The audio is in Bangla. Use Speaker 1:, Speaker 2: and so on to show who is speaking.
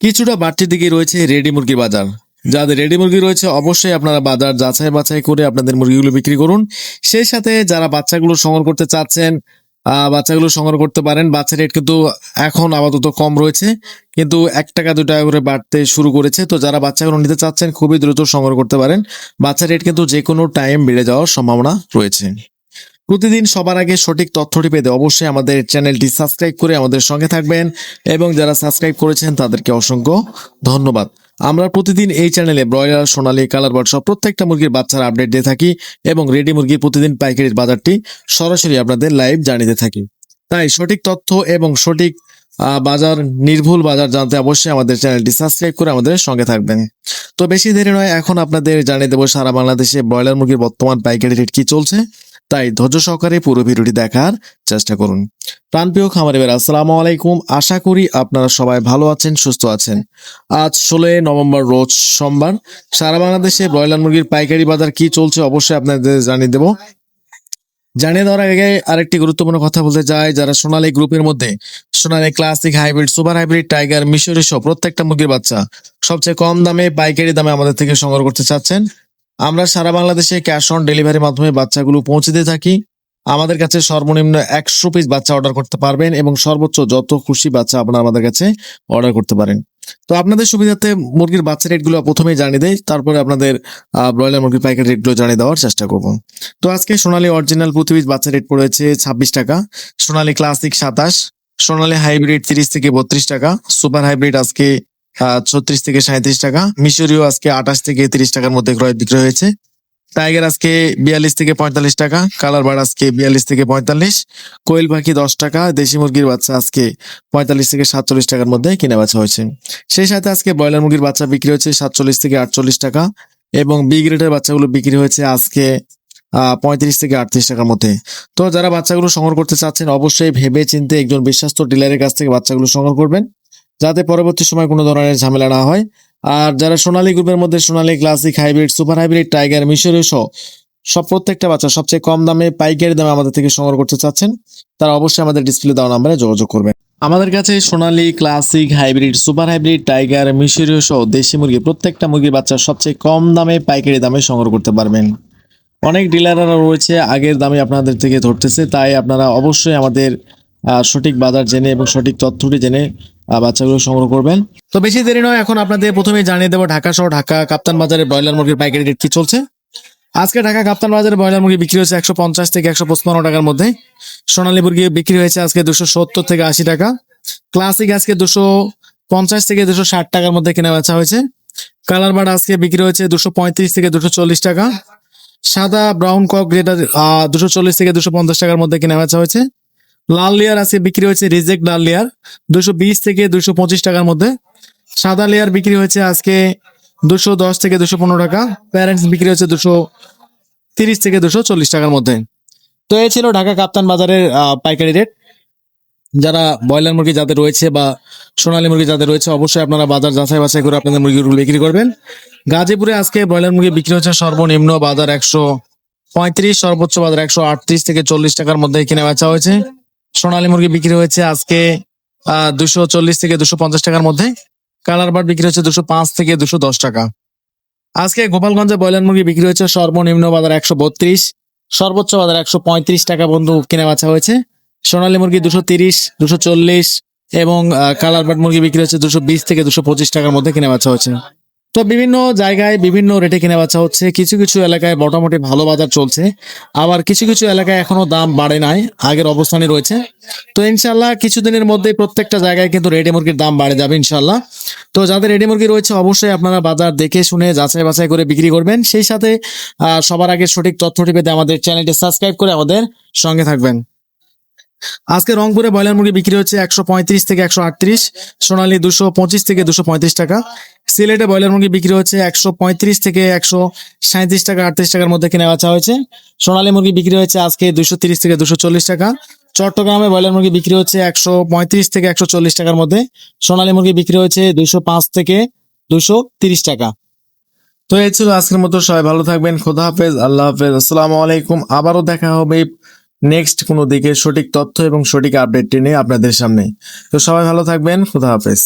Speaker 1: কিছুটা বাড়তির দিকে রয়েছে রেডি মুরগির বাজার। যাদের রেডি মুরগি রয়েছে, অবশ্যই আপনারা বাজার যাচাই বাছাই করে আপনাদের মুরগিগুলো বিক্রি করুন। সেই সাথে যারা বাচ্চাগুলো সংগ্রহ করতে চাচ্ছেন বাচ্চাগুলো সংগ্রহ করতে পারেন, বাচ্চা রেট কিন্তু এখন আপাতত কম রয়েছে। কিন্তু এক টাকা দু টাকা করে বাড়তে শুরু করেছে। তো যারা বাচ্চাগুলো নিতে চাচ্ছেন, খুবই দ্রুত সংগ্রহ করতে পারেন। বাচ্চা রেট কিন্তু যে কোনো টাইম বেড়ে যাওয়ার সম্ভাবনা রয়েছে। প্রতিদিন সবার আগে সঠিক তথ্যটি পেতে অবশ্যই আমাদের চ্যানেলটি সাবস্ক্রাইব করে আমাদের সঙ্গে থাকবেন এবং যারা সাবস্ক্রাইব করেছেন তাদেরকে অসংখ্য ধন্যবাদ। আমরা প্রতিদিন এই চ্যানেলে ব্রয়লার, সোনালী, কালার বার্ড সব প্রত্যেকটা মুরগির বাচ্চার আপডেট দিয়ে থাকি এবং রেডি মুরগির প্রতিদিন পাইকারির বাজারটি সরাসরি আপনাদের লাইভ জানিয়ে থাকি। তাই সঠিক তথ্য এবং সঠিক বাজার, নির্ভুল বাজার জানতে অবশ্যই আমাদের চ্যানেলটি সাবস্ক্রাইব করে আমাদের সঙ্গে থাকবেন। তো বেশি দেরি নয়, এখন আপনাদের জানিয়ে দেবো সারা বাংলাদেশে ব্রয়লার মুরগির বর্তমান পাইকারি রেট কি চলছে। তাই ধৈর্য সহকারে পুরো ভিডিওটি দেখার চেষ্টা করুন। প্রাণপ্রিয় খামারি ভাইরা আসসালামু আলাইকুম। আশা করি আপনারা সবাই ভালো আছেন, সুস্থ আছেন। আজ ষোলোই নভেম্বর, রোজ সোমবার। সারা বাংলাদেশে ব্রয়লার মুরগির পাইকারি বাজার কি চলছে অবশ্যই আপনাদের জানিয়ে দেবো। জানিয়ে দেওয়ার আগে আরেকটি গুরুত্বপূর্ণ কথা বলতে চাই। যারা সোনালী গ্রুপের মধ্যে, Sonali classic hybrid, super hybrid, tiger মিশরি সহ প্রত্যেকটা মুরগির বাচ্চা সবচেয়ে কম দামে, পাইকারি দামে আমাদের থেকে সংগ্রহ করতে চাচ্ছেন আমরা সারা বাংলাদেশে ক্যাশ অন ডেলিভারির মাধ্যমে বাচ্চাগুলো পৌঁছে দিয়ে থাকি। আমাদের কাছে সর্বনিম্ন একশো পিস বাচ্চা অর্ডার করতে পারবেন এবং সর্বোচ্চ যত খুশি বাচ্চা আপনারা আমাদের কাছে অর্ডার করতে পারেন। তো আপনাদের সুবিধাতে মুরগির বাচ্চা রেটগুলো প্রথমেই জানিয়ে দেয় তারপরে আপনাদের ব্রয়লার মুরগির পাইকারি রেটগুলো জানিয়ে দেওয়ার চেষ্টা করব। তো আজকে সোনালী অরিজিনাল পিস বাচ্চা রেট পড়েছে ছাব্বিশ টাকা, সোনালী ক্লাসিক সাতাশ, সোনালী হাইব্রিড তিরিশ থেকে বত্রিশ টাকা সুপার হাইব্রিড আজকে ছত্রিশ থেকে সাঁত্রিশ টাকা। মিশরীয় আজকে আঠাশ থেকে তিরিশ টাকার মধ্যে ক্রয় বিক্রয় হয়েছে। টাইগার আজকে বিয়াল্লিশ থেকে পঁয়তাল্লিশ টাকা, কালার বার্ড আজকে বিয়াল্লিশ থেকে পঁয়তাল্লিশ, কোয়েল পাখি দশ টাকা, দেশি মুরগির বাচ্চা আজকে পঁয়তাল্লিশ থেকে সাতচল্লিশ টাকার মধ্যে কিনে বেচা হয়েছে। সেই সাথে আজকে ব্রয়লার মুরগির বাচ্চা বিক্রি হচ্ছে সাতচল্লিশ থেকে আটচল্লিশ টাকা এবং বি গ্রেডের বাচ্চাগুলো বিক্রি হয়েছে আজকে পঁয়ত্রিশ থেকে আটত্রিশ টাকার মধ্যে। তো যারা বাচ্চাগুলো সংগ্রহ করতে চাচ্ছেন, অবশ্যই ভেবে চিন্তে একজন বিশ্বস্ত ডিলারের কাছ থেকে বাচ্চাগুলো সংগ্রহ করবেন। যাতে পরবর্তী সময় কোনো ধরনের ঝামেলা না হয়। আর যারা সোনালী গ্রুপের মধ্যে Sonali classic hybrid, super hybrid, tiger, মিশরীয় সহ সব প্রত্যেকটা বাচ্চা সবচেয়ে কম দামে, পাইকারি দামে আমাদের থেকে সংগ্রহ করতে চাচ্ছেন, তারা অবশ্যই আমাদের ডিসপ্লে দেওয়া নাম্বারে যোগাযোগ করবেন। আমাদের কাছে Sonali classic hybrid, super hybrid, tiger, মিশরীয় সহ দেশি মুরগি, প্রত্যেকটা মুরগির বাচ্চা সবচেয়ে কম দামে, পাইকারি দামে সংগ্রহ করতে পারবেন। অনেক ডিলাররা রয়েছে, আগের দামে আপনাদের থেকে ধরতেছে, তাই আপনারা অবশ্যই আমাদের সঠিক বাজার জেনে এবং সঠিক তথ্যটি জেনে বাচ্চাগুলো সংগ্রহ করবেন। তো বেশি দেরি নয়, এখন আপনাদের প্রথমে জানিয়ে দেবো ঢাকা সহ ঢাকা কাপ্তান বাজারে ব্রয়লার মুরগির পাইকারি রেট কি চলছে। আজকে ঢাকা কাপ্তান বাজারে ব্রয়লার মুরগি বিক্রি হয়েছে একশো পঞ্চাশ থেকে একশো পঁচপান্ন টাকার মধ্যে। সোনালী মুরগি বিক্রি হয়েছে আজকে দুশো সত্তর থেকে আশি টাকা। ক্লাসিক আজকে দুশো পঞ্চাশ থেকে দুশো ষাট টাকার মধ্যে কেনা বেচা হয়েছে। কালার বার্ড আজকে বিক্রি হয়েছে দুশো পঁয়ত্রিশ থেকে দুশো চল্লিশ টাকা। সাদা, ব্রাউন, কক যেটা দুশো চল্লিশ থেকে দুশো পঞ্চাশ টাকার মধ্যে কেনা বেচা হয়েছে। লাল লেয়ার আছে, বিক্রি হয়েছে রিজেক্ট লাল লেয়ার দুশো বিশ থেকে দুশো পঁচিশ টাকার মধ্যে। সাদা লেয়ার বিক্রি হয়েছে আজকে দুশো দশ থেকে দুশো পনেরো টাকা। প্যারেন্টস বিক্রি হচ্ছে দুশো তিরিশ থেকে দুশো চল্লিশ টাকার মধ্যে। তো এই ছিল ঢাকা কাপ্তান বাজারের পাইকারি রেট যারা ব্রয়লার মুরগি যাদের রয়েছে বা সোনালী মুরগি যাদের রয়েছে, অবশ্যই আপনারা বাজার যাচাই বাছাই করে আপনাদের মুরগিগুলো বিক্রি করবেন। গাজীপুরে আজকে ব্রয়লার মুরগি বিক্রি হচ্ছে সর্বনিম্ন বাজার একশো পঁয়ত্রিশ, সর্বোচ্চ বাজার একশো আটত্রিশ থেকে চল্লিশ টাকার মধ্যে কিনে বেচা হয়েছে। সোনালী মুরগি বিক্রি হয়েছে আজকে দুশো চল্লিশ থেকে দুশো পঞ্চাশ টাকার মধ্যে। কালার বার্ড বিক্রি হচ্ছে দুশো পাঁচ থেকে দুশো দশ টাকা। আজকে গোপালগঞ্জে ব্রয়লার মুরগি বিক্রি হচ্ছে সর্বনিম্ন বাজার একশো বত্রিশ, সর্বোচ্চ বাজার একশো পঁয়ত্রিশ টাকা বন্ধু কিনে বেচা হয়েছে। সোনালী মুরগি দুশো তিরিশ দুশো চল্লিশ এবং কালার বার্ড মুরগি বিক্রি হচ্ছে দুশো বিশ থেকে দুশো পঁচিশ টাকার মধ্যে কিনে বেচা হচ্ছে তো বিভিন্ন জায়গায় বিভিন্ন রেটে কেনা বেচা হচ্ছে। কিছু কিছু এলাকায় মোটামুটি ভালো বাজার চলছে। আবার কিছু কিছু এলাকায় এখনও দাম বাড়ে নাই। আগের অবস্থানে রয়েছে। তো ইনশাল্লাহ কিছুদিনের মধ্যে প্রত্যেকটা জায়গায় কিন্তু রেডি মুরগির দাম বাড়ে যাবে ইনশাল্লাহ তো যাদের রেডি মুরগি রয়েছে, অবশ্যই আপনারা বাজার দেখে শুনে যাচাই বাছাই করে বিক্রি করবেন। সেই সাথে সবার আগে সঠিক তথ্যটি পেতে আমাদের চ্যানেলটি সাবস্ক্রাইব করে আমাদের সঙ্গে থাকবেন। আজকে রংপুরে ব্রয়লার মুরগি বিক্রি হচ্ছে একশো পঁয়ত্রিশ থেকে একশো আটত্রিশ, সোনালী দুশো পঁচিশ থেকে দুশো পঁয়ত্রিশ টাকা। সিলেটে ব্রয়লার মুরগি বিক্রি হচ্ছে একশো পঁয়ত্রিশ থেকে একশো সাঁত্রিশ টাকা, আটত্রিশ টাকার মধ্যে কিনে বেচা হয়েছে। সোনালী মুরগি বিক্রি হয়েছে আজকে দুশো তিরিশ থেকে দুশো চল্লিশ টাকা। চট্টগ্রামে ব্রয়লার মুরগি বিক্রি হচ্ছে একশো পঁয়ত্রিশ থেকে একশো চল্লিশ টাকার মধ্যে। সোনালী মুরগি বিক্রি হচ্ছে দুশো পাঁচ থেকে দুশো তিরিশ টাকা। তো এই ছিল আজকের মতো, সবাই ভালো থাকবেন, খোদা হাফেজ, আল্লাহ হাফেজ, আসসালামু আলাইকুম। আবারও দেখা হবে নেক্সট কোনো দিকে সঠিক তথ্য এবং সঠিক আপডেট নিয়ে আপনাদের সামনে। তো সবাই ভালো থাকবেন, খোদা হাফেজ।